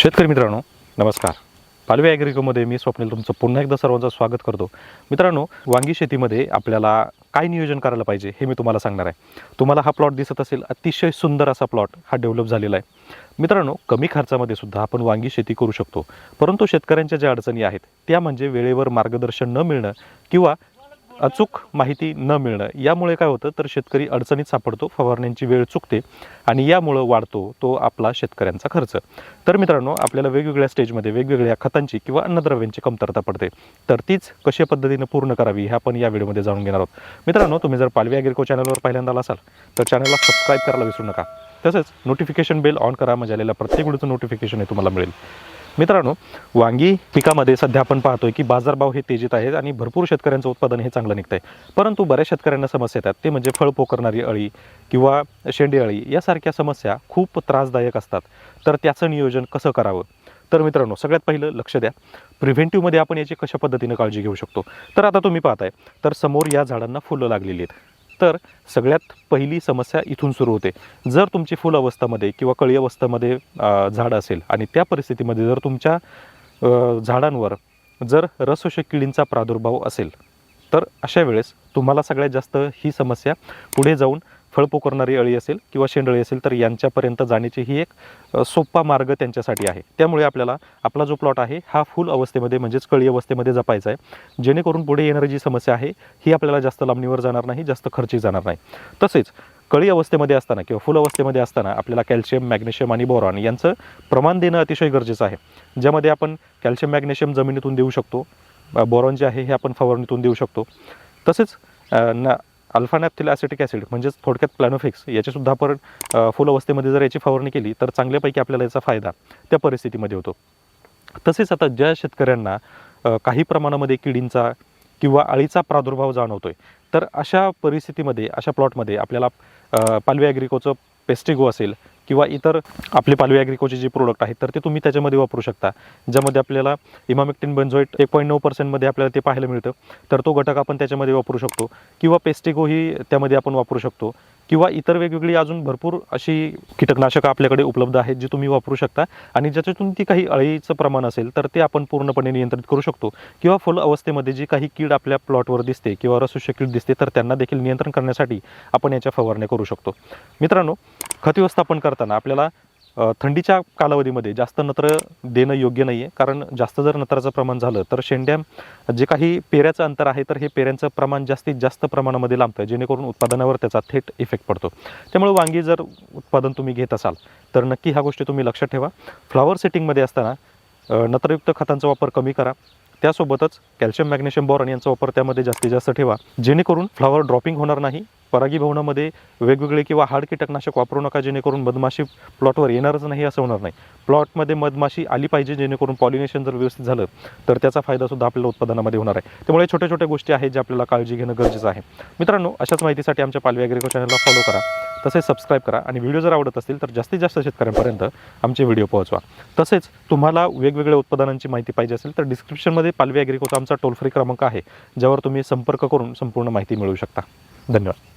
शेतकरी मित्रांनो नमस्कार. पालवे ॲग्रिकोमध्ये मी स्वप्नील तुमचं पुन्हा एकदा सर्वांचं स्वागत करतो. मित्रांनो वांगी शेतीमध्ये आपल्याला काय नियोजन करायला पाहिजे हे मी तुम्हाला सांगणार आहे. तुम्हाला हा प्लॉट दिसत असेल अतिशय सुंदर असा प्लॉट हा डेव्हलप झालेला आहे. मित्रांनो कमी खर्चामध्ये सुद्धा आपण वांगी शेती करू शकतो. परंतु शेतकऱ्यांच्या ज्या अडचणी आहेत त्या म्हणजे वेळेवर मार्गदर्शन न मिळणं किंवा अचूक माहिती न मिळणं. यामुळे काय होतं तर शेतकरी अडचणीत सापडतो फवारण्यांची वेळ चुकते आणि यामुळं वाढतो तो आपला शेतकऱ्यांचा खर्च. तर मित्रांनो आपल्याला वेगवेगळ्या स्टेजमध्ये वेगवेगळ्या खतांची किंवा अन्नद्रव्यांची कमतरता पडते. तर तीच कशा पद्धतीने पूर्ण करावी हे आपण या व्हिडिओमध्ये जाणून घेणार आहोत. मित्रांनो तुम्ही जर पालवी ॲग्रिको चॅनलवर पहिल्यांदा आला असाल तर चॅनलला सबस्क्राईब करायला विसरू नका. तसंच नोटिफिकेशन बेल ऑन करा म्हणजे आलेल्या प्रत्येक व्हिडिओचं नोटिफिकेशन हे तुम्हाला मिळेल. मित्रांनो वांगी पिकामध्ये सध्या आपण पाहतोय की बाजारभाव हे तेजीत आहेत आणि भरपूर शेतकऱ्यांचं उत्पादन हे चांगलं निघतंय. परंतु बऱ्याच शेतकऱ्यांना समस्या येतात. ते म्हणजे फळ पोकरणारी अळी किंवा शेंडी अळी यासारख्या समस्या खूप त्रासदायक असतात. तर त्याचं नियोजन कसं करावं? तर मित्रांनो सगळ्यात पहिलं लक्ष द्या. प्रिव्हेंटिव्हमध्ये आपण याची कशा पद्धतीनं काळजी घेऊ शकतो? तर आता तुम्ही पाहताय. तर समोर या झाडांना फुलं लागलेली आहेत. तर सगळ्यात पहिली समस्या इथून सुरू होते. जर तुमची फुल अवस्थामध्ये किंवा कळी अवस्थेमध्ये झाड असेल आणि त्या परिस्थितीमध्ये जर तुमच्या झाडांवर जर रसोषक किडींचा प्रादुर्भाव असेल तर अशा वेळेस तुम्हाला सगळ्यात जास्त ही समस्या पुढे जाऊन फळ पोकरणारी अळी असेल किंवा शेंडळी असेल तर यांच्यापर्यंत जाण्याची ही एक सोपा मार्ग त्यांच्यासाठी आहे. त्यामुळे आपल्याला आपला जो प्लॉट आहे हा फुल अवस्थेमध्ये म्हणजेच कळी अवस्थेमध्ये जपायचा आहे. जेणेकरून पुढे येणारी जी समस्या आहे ही आपल्याला जास्त लांबणीवर जाणार नाही जास्त खर्ची जाणार नाही. तसेच कळी अवस्थेमध्ये असताना किंवा फुल अवस्थेमध्ये असताना आपल्याला कॅल्शियम मॅग्नेशियम आणि बोरॉन यांचं प्रमाण देणं अतिशय गरजेचं आहे. ज्यामध्ये आपण कॅल्शियम मॅग्नेशियम जमिनीतून देऊ शकतो. बोरॉन जे आहे हे आपण फवारणीतून देऊ शकतो. तसेच ना अल्फा नॅपथिल ॲसिटिक ॲसिड म्हणजेच थोडक्यात प्लॅनोफिक्स याचीसुद्धा आपण फुल अवस्थेमध्ये जर याची फवारणी केली तर चांगल्यापैकी आपल्याला याचा फायदा त्या परिस्थितीमध्ये होतो. तसेच आता ज्या शेतकऱ्यांना काही प्रमाणामध्ये किडींचा किंवा अळीचा प्रादुर्भाव जाणवतोय तर अशा परिस्थितीमध्ये अशा प्लॉटमध्ये आपल्याला पालवे पालवी ॲग्रिकोचं पेस्टिगो असेल किंवा इतर आपले पालवी ॲग्रिकोचे जे प्रोडक्ट आहेत तर ते तुम्ही त्याच्यामध्ये वापरू शकता. ज्यामध्ये आपल्याला इमामेक्टिन बेन्झोइट एक पॉईंट नऊ पर्सेंटमध्ये आपल्याला ते पाहायला मिळतं. तर तो घटक आपण त्याच्यामध्ये वापरू शकतो. किंवा पेस्टिगोही त्यामध्ये आपण वापरू शकतो. किंवा इतर वेगवेगळी अजून भरपूर अशी कीटकनाशकं आपल्याकडे उपलब्ध आहेत जी तुम्ही वापरू शकता. आणि ज्याच्यातून ती काही अळीचं प्रमाण असेल तर ते आपण पूर्णपणे नियंत्रित करू शकतो. किंवा फुल अवस्थेमध्ये जी काही कीड आपल्या प्लॉटवर दिसते किंवा रसुष्य कीड दिसते तर त्यांना देखील नियंत्रण करण्यासाठी आपण याच्या फवारण्या करू शकतो. मित्रांनो खत व्यवस्थापन करताना आपल्याला थंडीच्या कालावधीमध्ये जास्त नत्र देणं योग्य नाही आहे कारण जास्त जर नत्राचं प्रमाण झालं तर शेंड्या जे काही पेऱ्याचं अंतर आहे तर हे पेऱ्यांचं प्रमाण जास्तीत जास्त प्रमाणामध्ये लांबतं जेणेकरून उत्पादनावर त्याचा थेट इफेक्ट पडतो. त्यामुळे वांगी जर उत्पादन तुम्ही घेत असाल तर नक्की ह्या गोष्टी तुम्ही लक्षात ठेवा. फ्लॉवर सेटिंगमध्ये असताना नत्रयुक्त खतांचा वापर कमी करा. त्यासोबतच कॅल्शियम मॅग्नेशियम बॉरन यांचा वापर त्यामध्ये जास्तीत जास्त ठेवा. जेणेकरून फ्लॉवर ड्रॉपिंग होणार नाही परागीभवनामध्ये वेगवेगळे किंवा हार्ड कीटकनाशक वापरू नका जेणेकरून मधमाशी प्लॉटवर येणारच नाही असं होणार नाही. प्लॉटमध्ये मधमाशी आली पाहिजे जेणेकरून पॉलिनेशन जर व्यवस्थित झालं तर त्याचा फायदासुद्धा आपल्याला उत्पादनामध्ये होणार आहे. त्यामुळे छोट्या छोट्या गोष्टी आहेत ज्या आपल्याला काळजी घेणं गरजेचं आहे. मित्रांनो अशाच माहितीसाठी आमच्या पालवी ॲग्रिको चॅनलला फॉलो करा तसेच सबस्क्राईब करा आणि व्हिडिओ जर आवडत असतील तर जास्तीत जास्त शेतकऱ्यांपर्यंत आमचे व्हिडिओ पोहोचवा. तसेच तुम्हाला वेगवेगळ्या उत्पादनांची माहिती पाहिजे असेल तर डिस्क्रिप्शनमध्ये पालवी ॲग्रिकोचा आमचा टोल फ्री क्रमांक आहे ज्यावर तुम्ही संपर्क करून संपूर्ण माहिती मिळवू शकता. धन्यवाद.